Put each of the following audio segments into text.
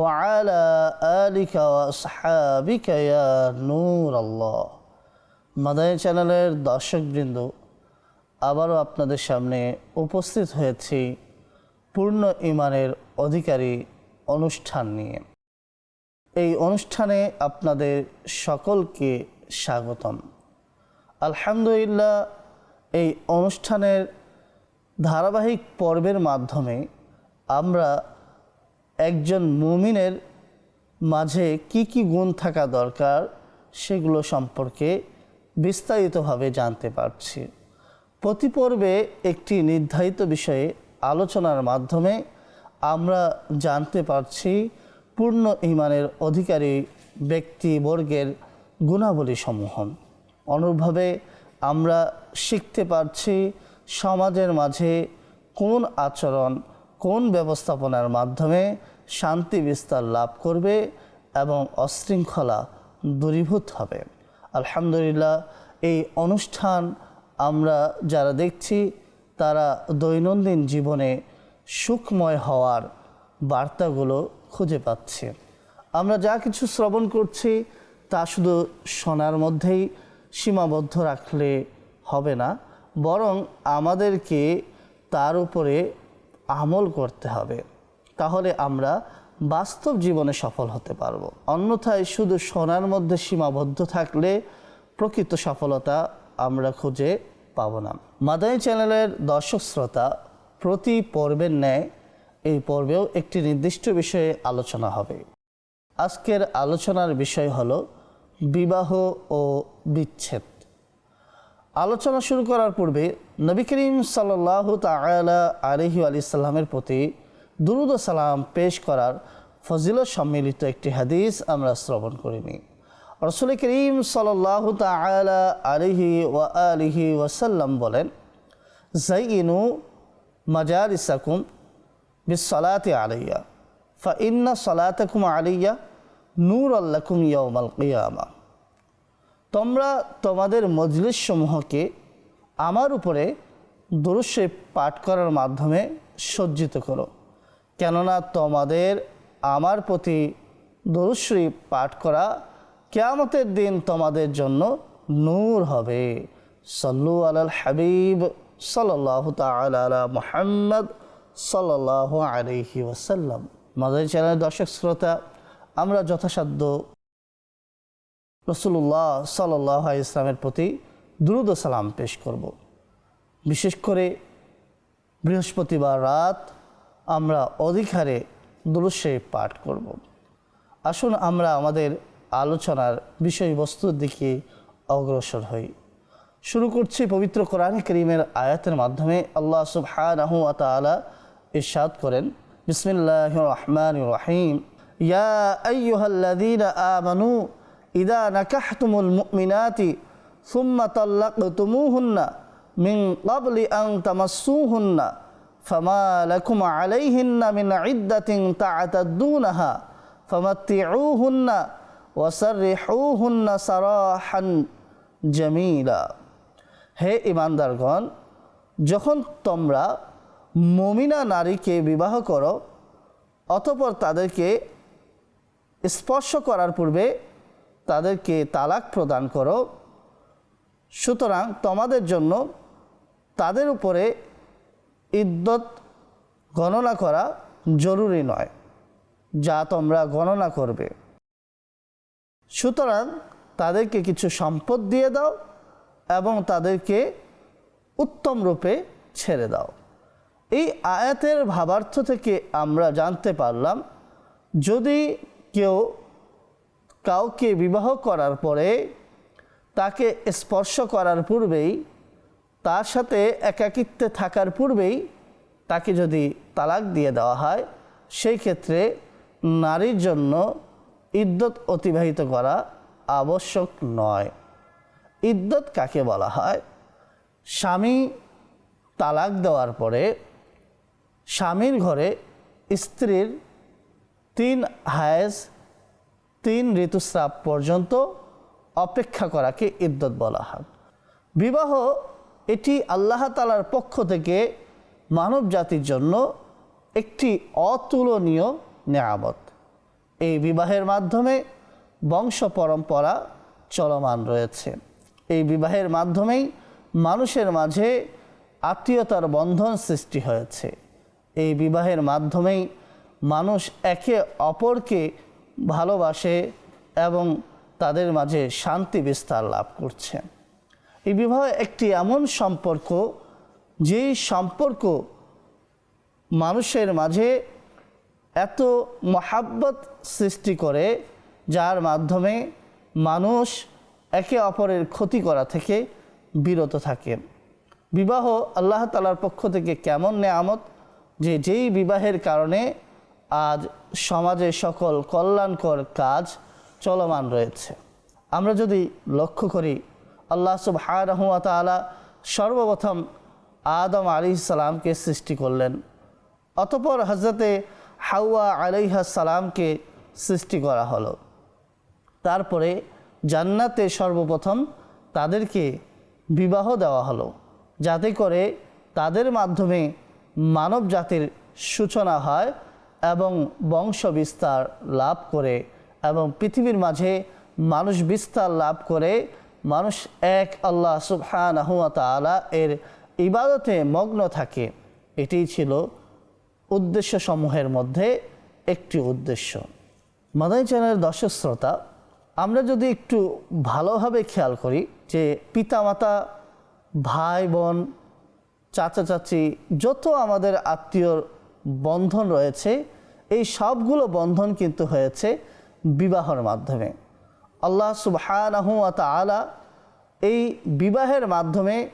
وعلى آلك وأصحابك يا نور الله মাদানী চ্যানেলের দর্শকবৃন্দ আবারও আপনাদের সামনে উপস্থিত হয়েছি পূর্ণ ইমানের অধিকারী অনুষ্ঠান নিয়ে এই অনুষ্ঠানে আপনাদের সকলকে স্বাগতম আলহামদুলিল্লাহ এই অনুষ্ঠানের ধারাবাহিক পর্বের মাধ্যমে আমরা একজন মুমিনের মাঝে কি কি গুণ থাকা দরকার সেগুলো সম্পর্কে বিস্তারিতভাবে জানতে পারছি। প্রতি পর্বে একটি নির্ধারিত বিষয়ে আলোচনার মাধ্যমে আমরা জানতে পারছি পূর্ণ ইমানের অধিকারী ব্যক্তিবর্গের গুণাবলী সমূহ অনুরূপভাবে আমরা শিখতে পারছি সমাজের মাঝে কোন আচরণ, কোন ব্যবস্থাপনার মাধ্যমে শান্তি বিস্তার লাভ করবে এবং অশৃঙ্খলা দূরীভূত হবে। আলহামদুলিল্লাহ, এই অনুষ্ঠান আমরা যারা দেখছি, তারা দৈনন্দিন জীবনে সুখময় হওয়ার বার্তাগুলো খুঁজে পাচ্ছে। আমরা যা কিছু শ্রবণ করছি, তা শুধু শোনার মধ্যেই সীমাবদ্ধ রাখলে হবে না, বরং আমাদেরকে তার উপরে আমল করতে হবে। তাহলে আমরা বাস্তব জীবনে সফল হতে পারব। অন্যথায় শুধু শোনার মধ্যে সীমাবদ্ধ থাকলে প্রকৃত সফলতা আমরা খুঁজে পাব না। মাদানী চ্যানেলের দর্শক শ্রোতা, প্রতি পর্বের ন্যায় এই পর্বেও একটি নির্দিষ্ট বিষয়ে আলোচনা হবে। আজকের আলোচনার বিষয় হলো বিবাহ ও বিচ্ছেদ। আলোচনা শুরু করার পূর্বে নবী করিম সাল্লাহ তালা আলহি আলি সাল্লামের প্রতি দুরুদ সালাম পেশ করার ফজিলত সম্মিলিত একটি হাদিস আমরা শ্রবণ করিনি। রসুল করিম সাল্লাহ তালা আলিহি ওয়া আলিহি ওয়াসাল্লাম বলেন জাইনু মাজারিসাকুম বিসলাতে আলাইয়া, ফা ইন্না সলাতাকুম আলাইয়া নূর আল্লাকুম ইয়মাল কিয়ামা। তোমরা তোমাদের মজলিস সমূহকে আমার উপরে দুরুশে পাঠ করার মাধ্যমে সজ্জিত করো। কেননা তোমাদের আমার প্রতি দরুশ্রী পাঠ করা কেয়ামতের দিন তোমাদের জন্য নূর হবে। সল্লু আলাল হাবিব সাল্লাহ তালা মোহাম্মদ সাল্লাহ আলহি ওসাল্লাম মাদারি চ্যানেলের দর্শক শ্রোতা, আমরা যথাসাধ্য রসুল্লাহ সাল্লাহ ইসলামের প্রতি দ্রুত সালাম পেশ করব। বিশেষ করে বৃহস্পতিবার রাত আমরা অধিকারে দুরুশে পাঠ করব। আসুন আমরা আমাদের আলোচনার বিষয়বস্তুর দিকে অগ্রসর হই। শুরু করছি পবিত্র কোরআন করিমের আয়াতের মাধ্যমে আল্লাহ সুবহানাহু তালা ইরশাদ করেন বিসমিল্লাহ রহমান রহিম। ইয়া আইয়ুহাল্লাযীনা আমানু ইদা নাকাহতুমুল মুমিনাতি সুম্মা তাল্লাকতুমুহুন্না মিন ক্বাবলি আন তামাসসুহুন্না। فما لكم عليهن من عدة تعتدونها فمتعوهن وسرحوهن سراحا جميلا হে ইমানদারগণ যখন তোমরা মমিনা নারীকে বিবাহ করো অতপর তাদেরকে স্পর্শ করার পূর্বে তাদেরকে তালাক প্রদান করো সুতরাং তোমাদের জন্য তাদের উপরে ইদ্যত গণনা করা জরুরি নয়, যা তোমরা গণনা করবে। সুতরাং তাদেরকে কিছু সম্পদ দিয়ে দাও এবং তাদেরকে উত্তম রূপে ছেড়ে দাও। এই আয়াতের ভাবার্থ থেকে আমরা জানতে পারলাম, যদি কেউ কাউকে বিবাহ করার পরে তাকে স্পর্শ করার পূর্বেই তার সাথে একাকিত্বে থাকার পূর্বেই তাকে যদি তালাক দিয়ে দেওয়া হয়, সেই ক্ষেত্রে নারীর জন্য ইদ্যত অতিবাহিত করা আবশ্যক নয়। ইদ্যত কাকে বলা হয়? স্বামী তালাক দেওয়ার পরে স্বামীর ঘরে স্ত্রীর তিন হায়েজ তিন ঋতুস্রাব পর্যন্ত অপেক্ষা করাকে ইদ্যত বলা হয়। বিবাহ এটি আল্লাহ তালার পক্ষ থেকে মানব জাতির জন্য একটি অতুলনীয় নেয়ামত। এই বিবাহের মাধ্যমে বংশ পরম্পরা চলমান রয়েছে। এই বিবাহের মাধ্যমেই মানুষের মাঝে আত্মীয়তার বন্ধন সৃষ্টি হয়েছে। এই বিবাহের মাধ্যমেই মানুষ একে অপরকে ভালোবাসে এবং তাদের মাঝে শান্তি বিস্তার লাভ করছে। এই বিবাহ একটি এমন সম্পর্ক, যেই সম্পর্ক মানুষের মাঝে এত মহাব্বত সৃষ্টি করে, যার মাধ্যমে মানুষ একে অপরের ক্ষতি করা থেকে বিরত থাকে। বিবাহ আল্লাহ তালার পক্ষ থেকে কেমন নেয়ামত যে যেই বিবাহের কারণে আজ সমাজে সকল কল্যাণকর কাজ চলমান রয়েছে। আমরা যদি লক্ষ্য করি আল্লাহ সুবহানাহু তালা সর্বপ্রথম আদম আলী সালামকে সৃষ্টি করলেন। অতপর হজরতে হাওয়া আলাইহা সালামকে সৃষ্টি করা হলো। তারপরে জান্নাতে সর্বপ্রথম তাদেরকে বিবাহ দেওয়া হলো। যাতে করে তাদের মাধ্যমে মানব জাতির সূচনা হয় এবং বংশ বিস্তার লাভ করে এবং পৃথিবীর মাঝে মানুষ বিস্তার লাভ করে মানুষ এক আল্লাহ সুবহানাহু ওয়া তাআলা এর ইবাদতে মগ্ন থাকে। এটিই ছিল উদ্দেশ্য সমূহের মধ্যে একটি উদ্দেশ্য। মাদানী চ্যানেলের দর্শক শ্রোতা, আমরা যদি একটু ভালোভাবে খেয়াল করি যে পিতামাতা ভাই বোন চাচা চাচি যত আমাদের আত্মীয়র বন্ধন রয়েছে, এই সবগুলো বন্ধন কিন্তু হয়েছে বিবাহর মাধ্যমে। আল্লাহ সুবহানাহু এই বিবাহের মাধ্যমে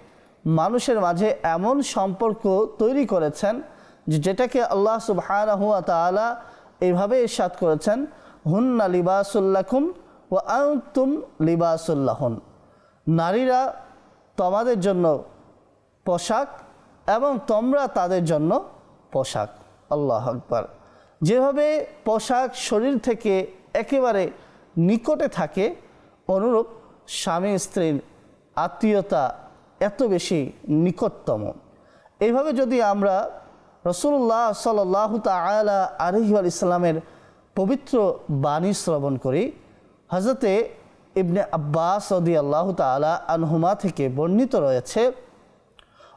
মানুষের মাঝে এমন সম্পর্ক তৈরি করেছেন যেটাকে আল্লাহ সুবহানাহু তাআলা এইভাবে ইরশাদ করেছেন, হুন্না লিবাসুল্লাকুম ও আন্তুম লিবাসুল্লাহন নারীরা তোমাদের জন্য পোশাক এবং তোমরা তাদের জন্য পোশাক। আল্লাহ আকবার। যেভাবে পোশাক শরীর থেকে একেবারে নিকটে থাকে, অনুরূপ স্বামী স্ত্রীর আত্মীয়তা এত বেশি নিকটতম। এইভাবে যদি আমরা রসুল্লাহ সাল্লাহ তালা আলহি আল ইসলামের পবিত্র বাণী শ্রবণ করি হজরতে ইবনে আব্বাস সদি আল্লাহ তালা আনহুমা থেকে বর্ণিত রয়েছে,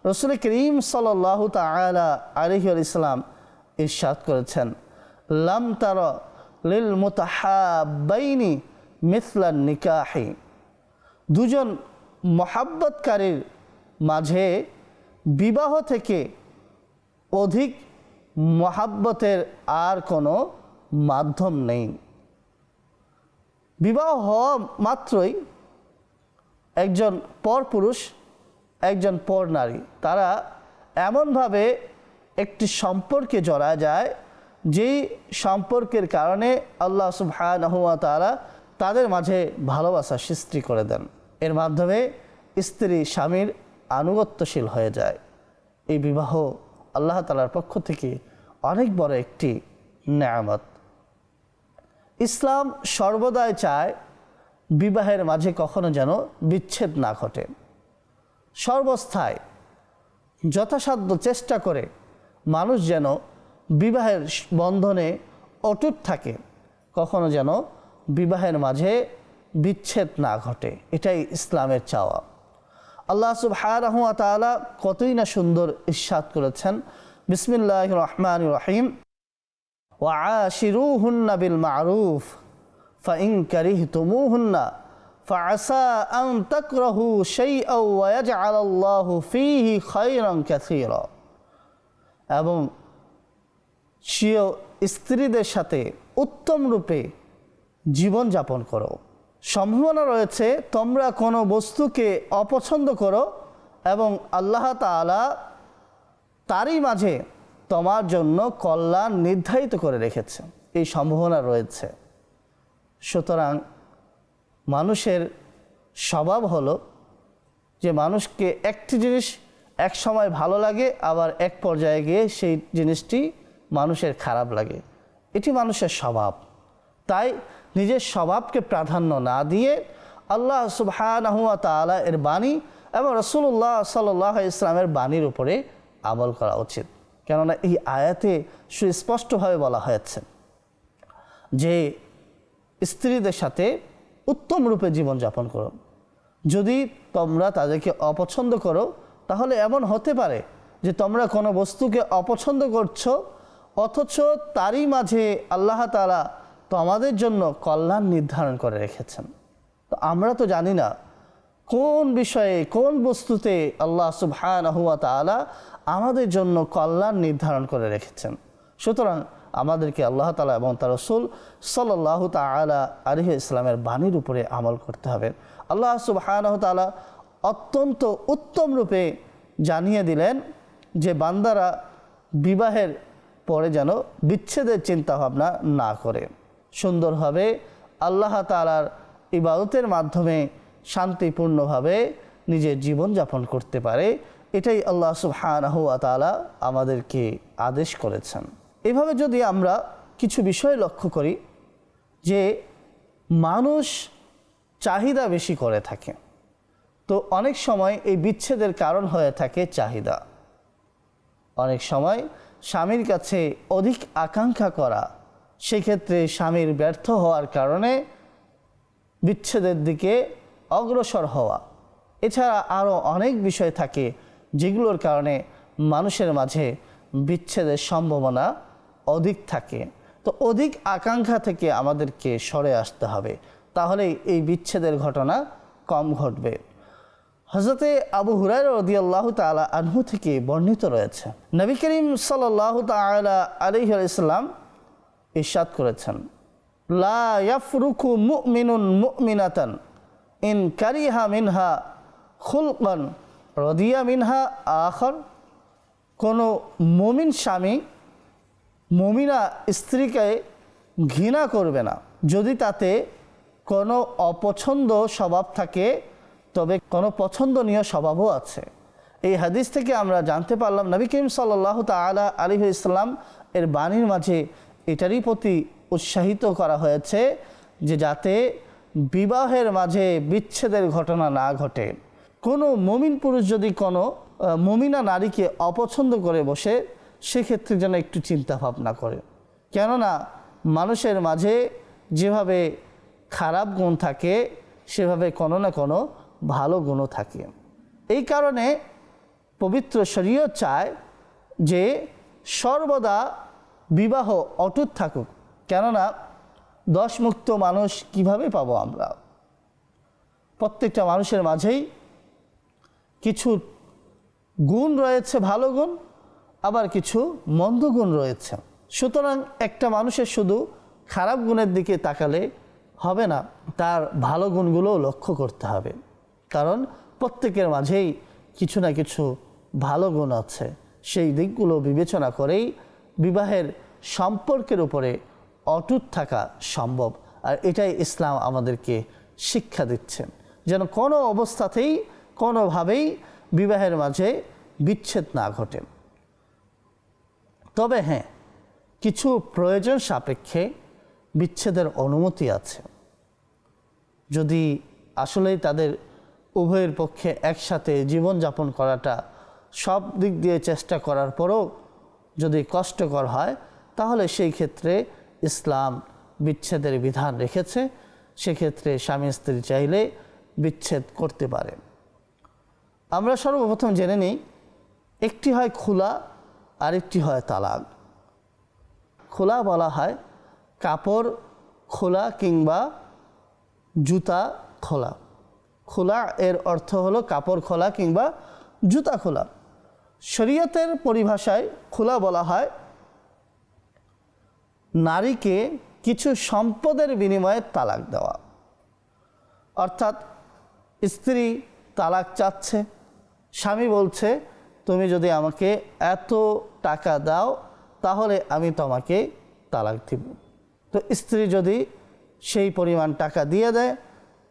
রসুল করিম সাল্লাহ তালা আলহি আল ইসলাম ইরশাদ করেছেন, লাম তার লিল মুতাহাবাইনি মিথলান নিকাহি। দুজন মহাব্বতকারীর মাঝে বিবাহ থেকে অধিক মহাব্বতের আর কোনো মাধ্যম নেই। বিবাহ হওয়া মাত্রই একজন পর পুরুষ একজন পর নারী তারা এমনভাবে একটি সম্পর্কে জড়া যায় যেই সম্পর্কের কারণে আল্লাহ সুবহানাহু ওয়া তাআলা তাদের মাঝে ভালোবাসা সৃষ্টি করে দেন। এর মাধ্যমে স্ত্রী স্বামীর আনুগত্যশীল হয়ে যায়। এই বিবাহ আল্লাহ তালার পক্ষ থেকে অনেক বড় একটি নেয়ামত। ইসলাম সর্বদাই চায় বিবাহের মাঝে কখনো যেন বিচ্ছেদ না ঘটে। সর্বস্থায় যথাসাধ্য চেষ্টা করে মানুষ যেন বিবাহের বন্ধনে অটুট থাকে কখনো যেন বিবাহের মাঝে বিচ্ছেদ না ঘটে এটাই ইসলামের চাওয়া আল্লাহ সুবহানাহু ওয়া তাআলা কতই না সুন্দর ইরশাদ করেছেন বিসমিল্লাহির রহমানির রহিম ওয়াশিরুহুন্না বিল মারুফ ফাইন কারিহতুমুহুন্না فعسى أن تكرهوا شيئا ويجعل الله فيه خيرا كثيرا এবং স্বীয় স্ত্রীদের সাথে উত্তম রূপে জীবনযাপন করো। সম্ভাবনা রয়েছে, তোমরা কোনো বস্তুকে অপছন্দ করো এবং আল্লাহ তাআলা তারই মাঝে তোমার জন্য কল্যাণ নির্ধারিত করে রেখেছে। এই সম্ভাবনা রয়েছে। সুতরাং মানুষের স্বভাব হলো যে মানুষকে একটি জিনিস এক সময় ভালো লাগে, আবার এক পর্যায়ে গিয়ে সেই জিনিসটি মানুষের খারাপ লাগে। এটি মানুষের স্বভাব। তাই নিজের স্বভাবকে প্রাধান্য না দিয়ে আল্লাহ সুবহানাহুয়া এর বাণী এবং রসুল্লাহ সাল্লাহ ইসলামের বাণীর উপরে আমল করা উচিত। কেননা এই আয়াতে সুস্পষ্টভাবে বলা হয়েছে যে স্ত্রীদের সাথে উত্তম রূপে জীবনযাপন করো। যদি তোমরা তাদেরকে অপছন্দ করো, তাহলে এমন হতে পারে যে তোমরা কোনো বস্তুকে অপছন্দ করছ অথচ তারই মাঝে আল্লাহ তালা তো আমাদের জন্য কল্যাণ নির্ধারণ করে রেখেছেন। তো আমরা তো জানি না কোন বিষয়ে, কোন বস্তুতে আল্লাহ সুবহানাহুয়া তাআলা আমাদের জন্য কল্যাণ নির্ধারণ করে রেখেছেন। সুতরাং আমাদেরকে আল্লাহ তালা এবং তার রসুল সাল্লাহ তালা আলিহ ইসলামের বাণীর উপরে আমল করতে হবে। আল্লাহ সুবহানাহু তাআলা অত্যন্ত উত্তম রূপে জানিয়ে দিলেন যে বান্দারা বিবাহের পরে যেন বিচ্ছেদের চিন্তাভাবনা না করে। সুন্দরভাবে আল্লাহ তালার ইবাদতের মাধ্যমে শান্তিপূর্ণভাবে নিজের জীবনযাপন করতে পারে, এটাই আল্লাহ সুবহানাহু তাআলা আমাদেরকে আদেশ করেছেন। এভাবে যদি আমরা কিছু বিষয় লক্ষ্য করি, যে মানুষ চাহিদা বেশি করে থাকে, তো অনেক সময় এই বিচ্ছেদের কারণ হয়ে থাকে চাহিদা। অনেক সময় স্বামীর কাছে অধিক আকাঙ্ক্ষা করা, সেক্ষেত্রে স্বামীর ব্যর্থ হওয়ার কারণে বিচ্ছেদের দিকে অগ্রসর হওয়া। এছাড়া আরও অনেক বিষয় থাকে যেগুলোর কারণে মানুষের মাঝে বিচ্ছেদের সম্ভাবনা অধিক থাকে। তো অধিক আকাঙ্ক্ষা থেকে আমাদেরকে সরে আসতে হবে। তাহলে এই বিচ্ছেদের ঘটনা কম ঘটবে। হজরতে আবু হুরাই রদি আল্লাহ তালা আনহু থেকে বর্ণিত রয়েছে। নবী করিম সাল্লাহ তালা আলহ ইসলাম ইরশাদ করেছেন। লা ইয়াফরুকু মুমিনুন মুমিনাতান ইন কারিহা মিনহা খুলকন, রদিয়া মিনহা আখর। কোনো মমিন স্বামী মমিনা স্ত্রীকে ঘৃণা করবে না। যদি তাতে কোনো অপছন্দ স্বভাব থাকে তবে কোনো পছন্দনীয় স্বভাবও আছে। এই হাদিস থেকে আমরা জানতে পারলাম নবী করিম সাল্লাহ তালা আলী ইসলাম এর বাণীর মাঝে এটারই প্রতি উৎসাহিত করা হয়েছে যে যাতে বিবাহের মাঝে বিচ্ছেদের ঘটনা না ঘটে। কোনো মমিন পুরুষ যদি কোনো মমিনা নারীকে অপছন্দ করে বসে, সেক্ষেত্রে যেন একটু চিন্তা ভাবনা করে। কেননা মানুষের মাঝে যেভাবে খারাপ গুণ থাকে, সেভাবে কোনো না কোনো ভালো গুণও থাকে। এই কারণে পবিত্র শরীয় চায় যে সর্বদা বিবাহ অটুট থাকুক। কেননা দশমুক্ত মানুষ কীভাবে পাবো আমরা? প্রত্যেকটা মানুষের মাঝেই কিছু গুণ রয়েছে ভালো গুণ, আবার কিছু মন্দ গুণ রয়েছে। সুতরাং একটা মানুষের শুধু খারাপ গুণের দিকে তাকালে হবে না, তার ভালো গুণগুলোও লক্ষ্য করতে হবে। কারণ প্রত্যেকের মাঝেই কিছু না কিছু ভালো গুণ আছে। সেই দিকগুলো বিবেচনা করেই বিবাহের সম্পর্কের উপরে অটুট থাকা সম্ভব। আর এটাই ইসলাম আমাদেরকে শিক্ষা দিচ্ছেন। যেন কোনো অবস্থাতেই, কোনোভাবেই বিবাহের মাঝে বিচ্ছেদ না ঘটে। তবে হ্যাঁ কিছু প্রয়োজন সাপেক্ষে বিচ্ছেদের অনুমতি আছে। যদি আসলেই তাদের উভয়ের পক্ষে একসাথে জীবনযাপন করাটা সব দিক দিয়ে চেষ্টা করার পরও যদি কষ্টকর হয়, তাহলে সেই ক্ষেত্রে ইসলাম বিচ্ছেদের বিধান রেখেছে। সেক্ষেত্রে স্বামী স্ত্রী চাইলে বিচ্ছেদ করতে পারে। আমরা সর্বপ্রথম জেনে নিই, একটি হয় খোলা, আরেকটি হয় তালাক। খোলা বলা হয় কাপড় খোলা কিংবা জুতা খোলা। খোলা, এর অর্থ হলো কাপড় খোলা কিংবা জুতা খোলা। শরীয়তের পরিভাষায় খোলা বলা হয়, নারীকে কিছু সম্পদের বিনিময়ে তালাক দেওয়া। অর্থাৎ স্ত্রী তালাক চাচ্ছে, স্বামী বলছে, তুমি যদি আমাকে এত টাকা দাও, তাহলে আমি তোমাকে তালাক দিব। তো স্ত্রী যদি সেই পরিমাণ টাকা দিয়ে দেয়,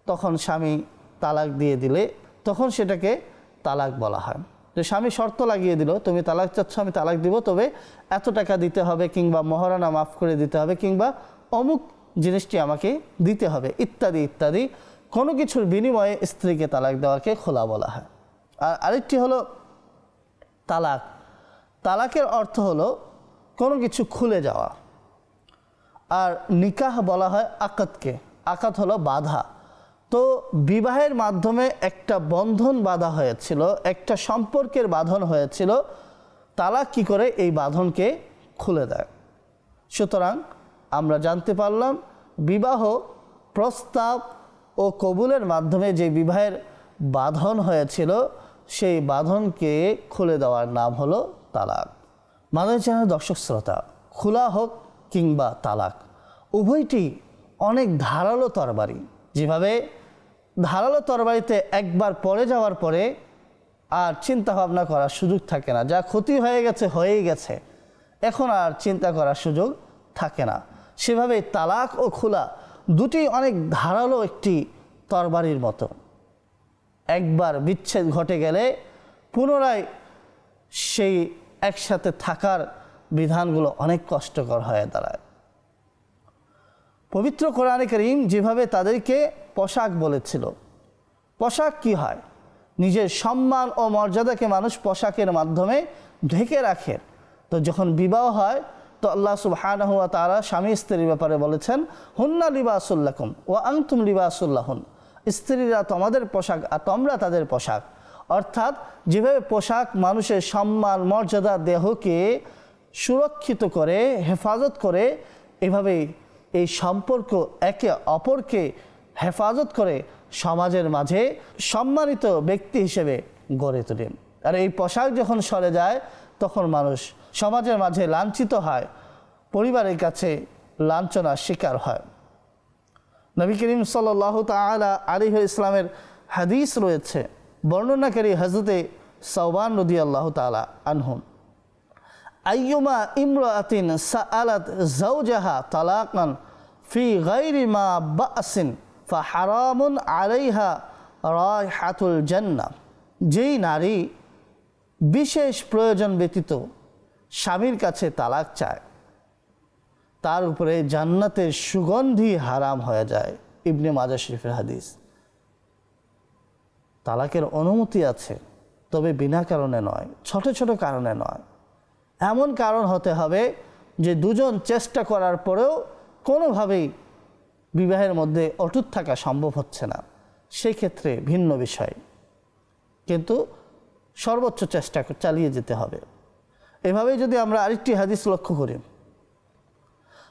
তখন স্বামী তালাক দিয়ে দিলে তখন সেটাকে তালাক বলা হয়। যে স্বামী শর্ত লাগিয়ে দিল, তুমি তালাক চাচ্ছ, আমি তালাক দিব, তবে এত টাকা দিতে হবে কিংবা মহারানা মাফ করে দিতে হবে কিংবা অমুক জিনিসটি আমাকে দিতে হবে, ইত্যাদি ইত্যাদি। কোনো কিছুর বিনিময়ে স্ত্রীকে তালাক দেওয়াকে খোলা বলা হয়। আর আরেকটি হলো তালাক। তালাকের অর্থ হলো কোনো কিছু খুলে যাওয়া। আর নিকাহ বলা হয় আকাতকে। আকাত হলো বাধা। তো বিবাহের মাধ্যমে একটা বন্ধন বাধা হয়েছিল, একটা সম্পর্কের বাঁধন হয়েছিল তালাক কি করে এই বাঁধনকে খুলে দেয়? সুতরাং আমরা জানতে পারলাম বিবাহ প্রস্তাব ও কবুলের মাধ্যমে যে বিবাহের বাঁধন হয়েছিল, সেই বাঁধনকে খুলে দেওয়ার নাম হলো তালাক। মাদার চ্যানেল দর্শক শ্রোতা, খোলা হোক কিংবা তালাক, উভয়টি অনেক ধারালো তরবারি। যেভাবে ধারালো তরবারিতে একবার পড়ে যাওয়ার পরে আর চিন্তা ভাবনা করার সুযোগ থাকে না। যা ক্ষতি হয়ে গেছে, হয়েই গেছে। এখন আর চিন্তা করার সুযোগ থাকে না। সেভাবে তালাক ও খোলা দুটি অনেক ধারালো একটি তরবারির মতো। একবার বিচ্ছেদ ঘটে গেলে পুনরায় সেই একসাথে থাকার বিধানগুলো অনেক কষ্টকর হয়ে দাঁড়ায়। পবিত্র কোরআনে করিম যেভাবে তাদেরকে পোশাক বলেছিল। পোশাক কি হয়? নিজের সম্মান ও মর্যাদাকে মানুষ পোশাকের মাধ্যমে ঢেকে রাখে। তো যখন বিবাহ হয়, তো আল্লাহ সুবহানাহু ওয়া তারা স্বামী স্ত্রীর ব্যাপারে বলেছেন, হুন্না লিবাসুল্লাকুম ও আংতুম লিবাসুল্লাহুন স্ত্রীরা তোমাদের পোশাক আর তোমরা তাদের পোশাক। অর্থাৎ যেভাবে পোশাক মানুষের সম্মান, মর্যাদা, দেহকে সুরক্ষিত করে, হেফাজত করে, এভাবেই এই সম্পর্ক একে অপরকে হেফাজত করে সমাজের মাঝে সম্মানিত ব্যক্তি হিসেবে গড়ে তোলেন আর এই পোশাক যখন সরে যায়, তখন মানুষ সমাজের মাঝে লাঞ্ছিত হয়, পরিবারের কাছে লাঞ্ছনার শিকার হয়। নবী করিম সাল্লাহ তালা আলিহ ইসলামের হাদিস রয়েছে, বর্ণনাকারী হজরতে সৌবান নদী আল্লাহ তালা আনহুম। আইয়ুমা ইমরাতিন সাআলাত জাওজাহা তালাকান ফি গাইরি মা বাসিন ফাহারামুন আলাইহা রায়হাতুল যেই নারী বিশেষ প্রয়োজন ব্যতীত স্বামীর কাছে তালাক চায়, তার উপরে জান্নাতের সুগন্ধি হারাম হয়ে যায়। ইবনে মাজা শরীফের হাদিস। তালাকের অনুমতি আছে, তবে বিনা কারণে নয়, ছোট ছোট কারণে নয়। এমন কারণ হতে হবে যে দুজন চেষ্টা করার পরেও কোনোভাবেই বিবাহের মধ্যে অটুট থাকা সম্ভব হচ্ছে না। সেই ক্ষেত্রে ভিন্ন বিষয়। কিন্তু সর্বোচ্চ চেষ্টা চালিয়ে যেতে হবে। এভাবেই যদি আমরা আরেকটি হাদিস লক্ষ্য করি।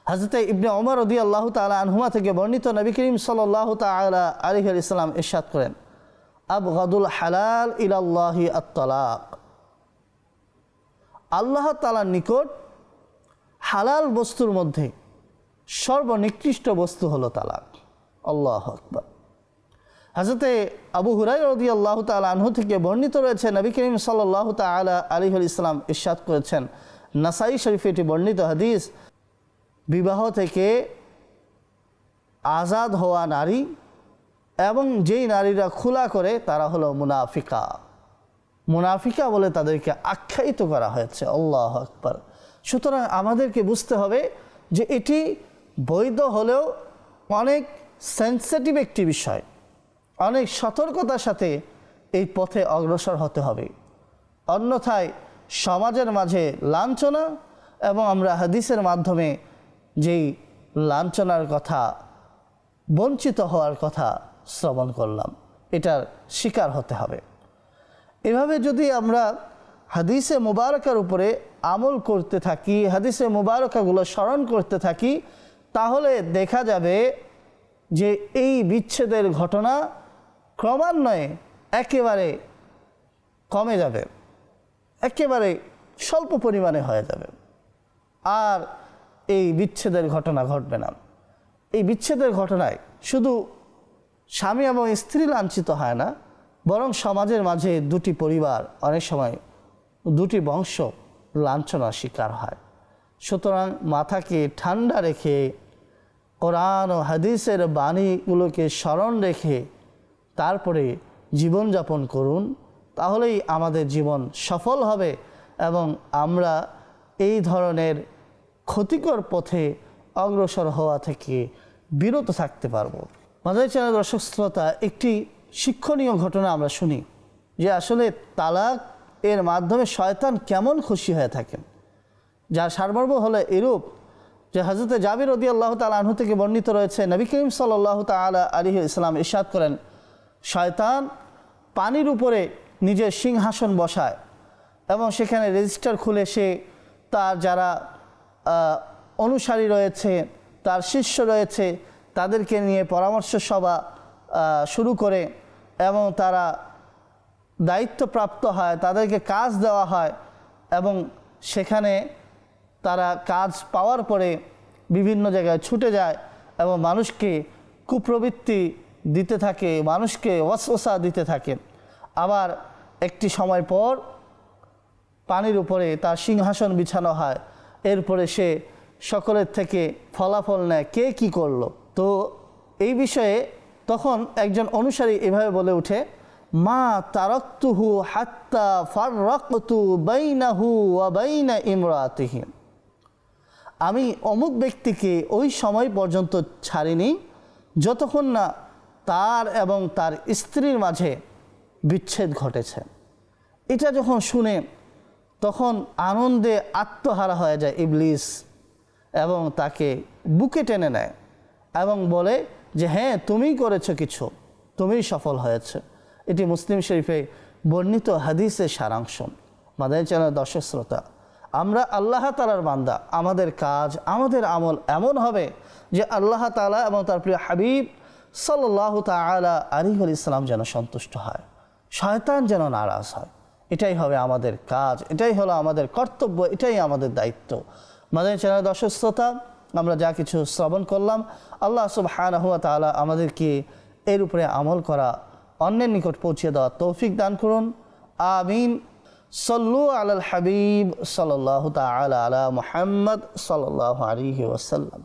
হাজরতে ইবনে ওমর রদি আল্লাহ তালা আনহুমা থেকে বর্ণিত নবী করিম সাল্লাহ তালা আলিহ ইসলাম ইরশাদ করেন আব গদুল হালাল ইলাল্লাহি আত্তালাক। আল্লাহ তালার নিকট হালাল বস্তুর মধ্যে সর্বনিকৃষ্ট বস্তু হলো তালাক। আল্লাহ আকবর। হাজরতে আবু হুরাই রদি আল্লাহ আনহু থেকে বর্ণিত রয়েছে, নবী করিম সাল্লাহ তালা আলিহুল ইসলাম ইরশাদ করেছেন। নাসাই শরীফে এটি বর্ণিত হাদিস, বিবাহ থেকে আজাদ হওয়া নারী এবং যেই নারীরা খোলা করে তারা হলো মুনাফিকা। মুনাফিকা বলে তাদেরকে আখ্যায়িত করা হয়েছে। আল্লাহ আকবর। সুতরাং আমাদেরকে বুঝতে হবে যে এটি বৈধ হলেও অনেক সেন্সিটিভ একটি বিষয়। অনেক সতর্কতার সাথে এই পথে অগ্রসর হতে হবে। অন্যথায় সমাজের মাঝে লাঞ্ছনা এবং আমরা হাদিসের মাধ্যমে যেই লাঞ্ছনার কথা, বঞ্চিত হওয়ার কথা শ্রবণ করলাম। এটার শিকার হতে হবে। এভাবে যদি আমরা হাদিসে মুবারকার উপরে আমল করতে থাকি, হাদিসে মুবারকাগুলো স্মরণ করতে থাকি, তাহলে দেখা যাবে যে এই বিচ্ছেদের ঘটনা ক্রমান্বয়ে একেবারে কমে যাবে। একেবারে স্বল্প পরিমাণে হয়ে যাবে। আর এই বিচ্ছেদের ঘটনা ঘটবে না। এই বিচ্ছেদের ঘটনায় শুধু স্বামী এবং স্ত্রী লাঞ্ছিত হয় না বরং সমাজের মাঝে দুটি পরিবার, অনেক সময় দুটি বংশ লাঞ্ছনার শিকার হয়। সুতরাং মাথাকে ঠান্ডা রেখে, কোরআন ও হাদিসের বাণীগুলোকে স্মরণ রেখে তারপরে জীবনযাপন করুন, তাহলেই আমাদের জীবন সফল হবে এবং আমরা এই ধরনের ক্ষতিকর পথে অগ্রসর হওয়া থেকে বিরত থাকতে পারব। মাদার চ্যানেল দর্শক শ্রোতা, একটি শিক্ষণীয় ঘটনা আমরা শুনি যে আসলে তালাক এর মাধ্যমে শয়তান কেমন খুশি হয়ে থাকেন। যার সারমর্ম হলো এরূপ যে হজরত জাবির রদি আল্লাহ তালু থেকে বর্ণিত রয়েছে, নবী করিম সাল্লাহ তালা আলী ইসলাম ইরশাদ করেন, শয়তান পানির উপরে নিজের সিংহাসন বসায় এবং সেখানে রেজিস্টার খুলে সে তার যারা অনুসারী রয়েছে, তার শিষ্য রয়েছে, তাদেরকে নিয়ে পরামর্শ সভা শুরু করে এবং তারা দায়িত্বপ্রাপ্ত হয়, তাদেরকে কাজ দেওয়া হয় এবং সেখানে তারা কাজ পাওয়ার পরে বিভিন্ন জায়গায় ছুটে যায় এবং মানুষকে কুপ্রবৃত্তি দিতে থাকে, মানুষকে ওয়াসওসা দিতে থাকে। আবার একটি সময় পর পানির উপরে তার সিংহাসন বিছানো হয়। এরপরে সে সকলের থেকে ফলাফল নেয়, কে কি করল? তো এই বিষয়ে তখন একজন অনুসারী এভাবে বলে ওঠে, মা তারক্তুহু হাত্তা ফাররাকতু বাইনাহু ওয়া বাইনা ইমরাতিহি আমি অমুক ব্যক্তিকে ওই সময় পর্যন্ত ছাড়িনি, যতক্ষণ না তার এবং তার স্ত্রীর মাঝে বিচ্ছেদ ঘটেছে। এটা যখন শুনে তখন আনন্দে আত্মহারা হয়ে যায় ইবলিস এবং তাকে বুকে টেনে নেয় এবং বলে যে হ্যাঁ তুমিই করেছ কিছু, তুমিই সফল হয়েছে। এটি মুসলিম শরীফে বর্ণিত হাদিসের সারাংশ। মাদানী চ্যানেল দর্শক শ্রোতা, আমরা আল্লাহ তালার বান্দা, আমাদের কাজ, আমাদের আমল এমন হবে যে আল্লাহ তালা এবং তার প্রিয় হাবিব সাল্লাহ তালা আলিহুল ইসলাম যেন সন্তুষ্ট হয়, শয়তান যেন নারাজ হয়। এটাই হবে আমাদের কাজ, এটাই হলো আমাদের কর্তব্য, এটাই আমাদের দায়িত্ব। মাদানী চ্যানেল দর্শক শ্রোতা আমরা যা কিছু শ্রবণ করলাম, আল্লাহ সুবহানাহু হুয়া তালা আমাদেরকে এর উপরে আমল করা অন্যের নিকট পৌঁছে দেওয়া তৌফিক দান করুন। আমিন। সল্লু আলাল হাবিব সাল্লাহ তালা আলা মোহাম্মদ সাল্লাহ আলী ওয়াসাল্লাম।